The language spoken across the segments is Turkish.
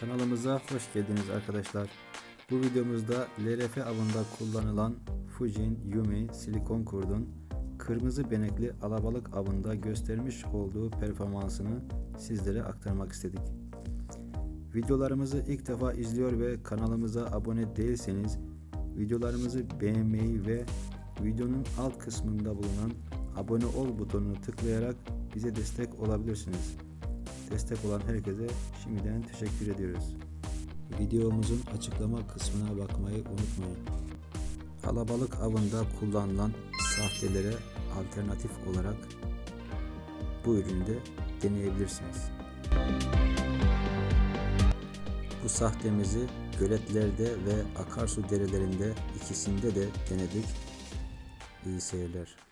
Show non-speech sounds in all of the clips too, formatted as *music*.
Kanalımıza hoş geldiniz arkadaşlar. Bu videomuzda LRF avında kullanılan Fujin Yumi silikon kurdun kırmızı benekli alabalık avında göstermiş olduğu performansını sizlere aktarmak istedik. Videolarımızı ilk defa izliyor ve kanalımıza abone değilseniz videolarımızı beğenmeyi ve videonun alt kısmında bulunan abone ol butonunu tıklayarak bize destek olabilirsiniz. Destek olan herkese şimdiden teşekkür ediyoruz. Videomuzun açıklama kısmına bakmayı unutmayın. Alabalık avında kullanılan sahtelere alternatif olarak bu ürünü de deneyebilirsiniz. Bu sahtemizi göletlerde ve akarsu derelerinde ikisinde de denedik. İyi seyirler.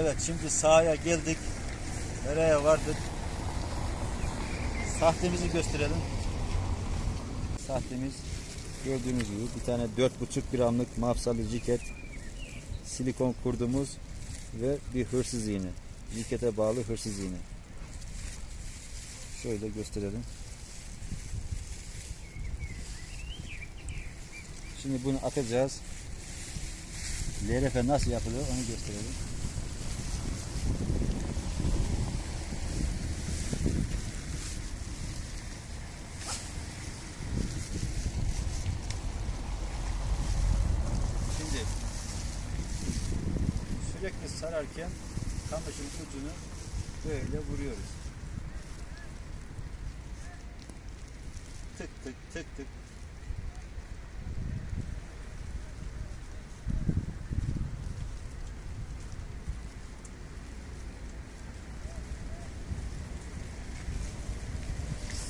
Evet şimdi sahaya geldik. Nereye vardık? Sahtemizi gösterelim. Sahtemiz gördüğünüz gibi bir tane 4,5 gramlık mafsalı ciket, silikon kurdumuz ve bir hırsız iğne. Cikete bağlı hırsız iğne. Şöyle gösterelim. Şimdi bunu atacağız. LRF nasıl yapılıyor onu gösterelim. Şimdi sürekli sararken kamışın ucunu böyle vuruyoruz. Tık tık tık tık.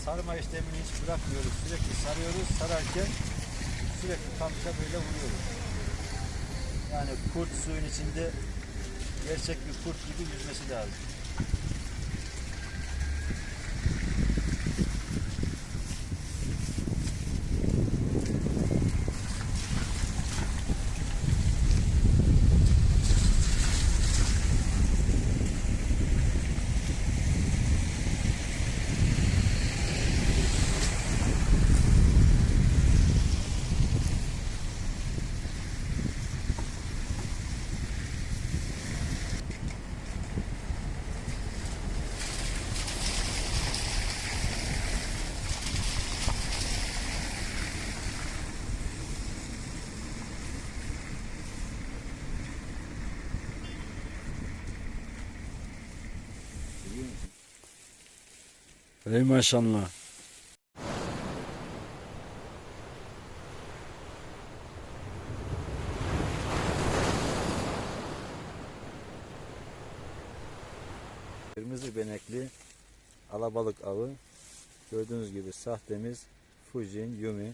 Sarma işlemini hiç bırakmıyoruz. Sürekli sarıyoruz. Sararken sürekli kamışa böyle vuruyoruz. Yani kurt suyun içinde gerçek bir kurt gibi yüzmesi lazım. Biliyor? Ey maşallah. Kırmızı benekli alabalık avı. Gördüğünüz gibi sahtemiz Fujin Yumi.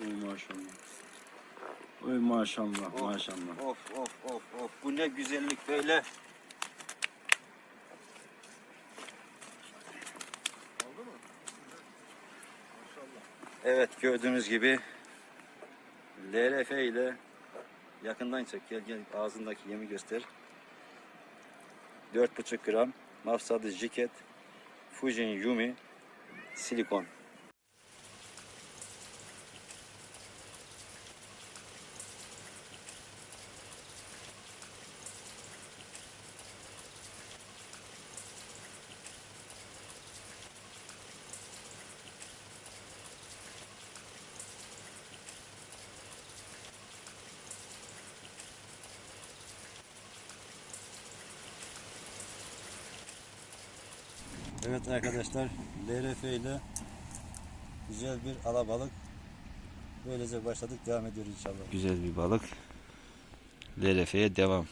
Ey maşallah. Ey maşallah maşallah. Of of of of bu ne güzellik böyle. Evet gördüğünüz gibi LRF ile yakından çek gel gel ağzındaki yemi göster. 4,5 gram mafsadı jiket Fujin Yumi silikon. Evet arkadaşlar LRF ile güzel bir alabalık böylece başladık devam ediyoruz inşallah. Güzel bir balık. LRF'ye devam.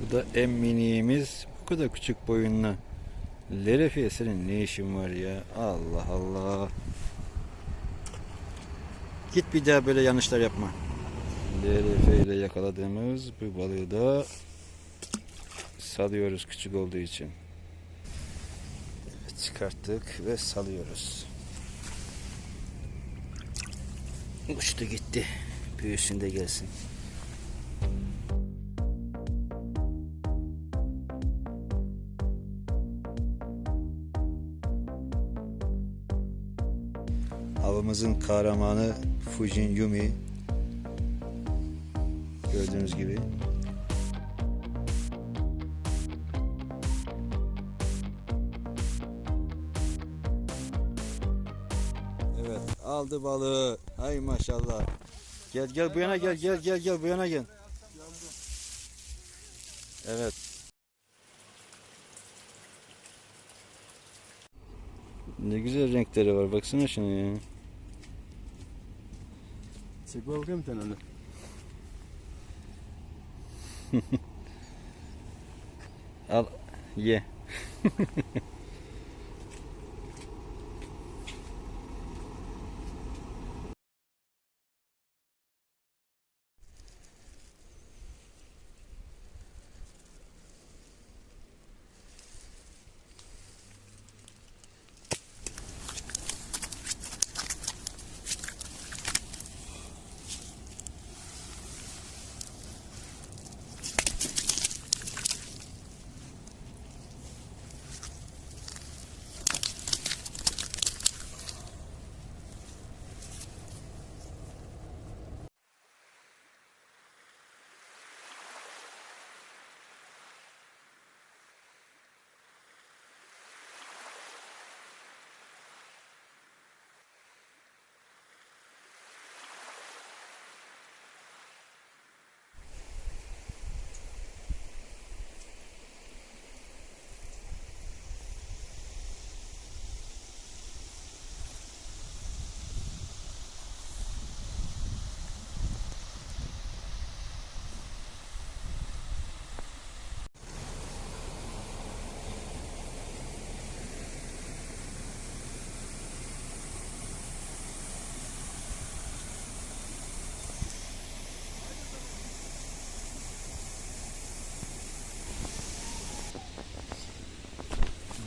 Bu da en miniğimiz. Bu kadar küçük boyunlu. LRF senin ne işin var ya? Allah Allah. Git bir daha böyle yanlışlar yapma. Lerefe ile yakaladığımız bu balığı da salıyoruz küçük olduğu için. Evet, çıkarttık ve salıyoruz. Uçtu gitti. Büyüsün de gelsin. Avımızın kahramanı Fujin Yumi. Gördüğünüz gibi. Evet aldı balığı. Hay maşallah. Gel gel bu yana gel gel gel gel bu yana gel. Evet. Ne güzel renkleri var. Baksana şuna ya. Çek bakayım sen onu. *laughs* Al ye. *laughs*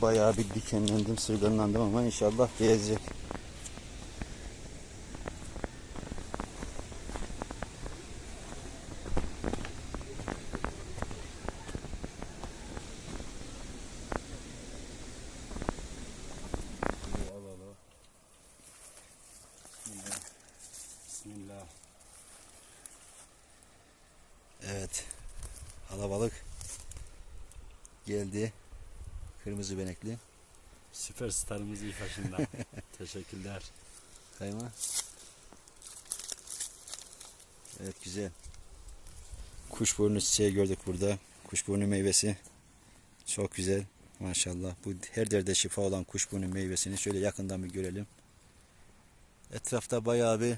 Bayağı bir dikenlendim, sırganlandım ama inşallah gezecek. Al al al. Bismillah. Bismillah. Evet. Alabalık geldi. Kırmızı benekli. Süperstarımız iyi başında. *laughs* Teşekkürler. Kayma. Evet güzel. Kuşburnu çiçeği gördük burada. Kuşburnu meyvesi. Çok güzel. Maşallah. Bu her derde şifa olan kuşburnu meyvesini şöyle yakından bir görelim. Etrafta bayağı bir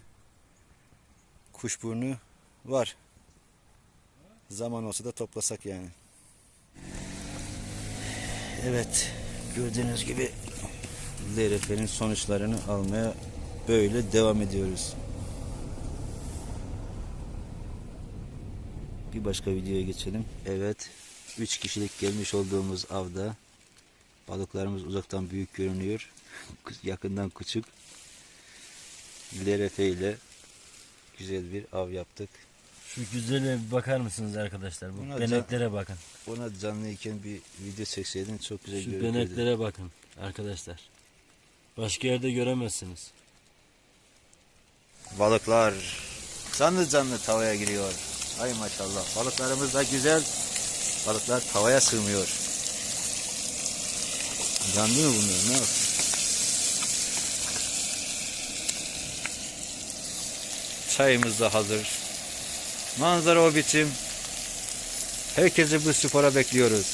kuşburnu var. Zaman olsa da toplasak yani. Evet. Gördüğünüz gibi LRF'nin sonuçlarını almaya böyle devam ediyoruz. Bir başka videoya geçelim. Evet. 3 kişilik gelmiş olduğumuz avda balıklarımız uzaktan büyük görünüyor. *laughs* Yakından küçük. LRF ile güzel bir av yaptık. Şu güzele bir bakar mısınız arkadaşlar? Bu Buna beneklere bakın. Ona canlıyken bir video çekseydin çok güzel Şu görünürdü. beneklere bakın arkadaşlar. Başka yerde göremezsiniz. Balıklar canlı canlı tavaya giriyor. Ay maşallah. Balıklarımız da güzel. Balıklar tavaya sığmıyor. Canlı mı bunlar? Ne yapsın? Çayımız da hazır. Manzara o biçim. Herkesi bu spora bekliyoruz.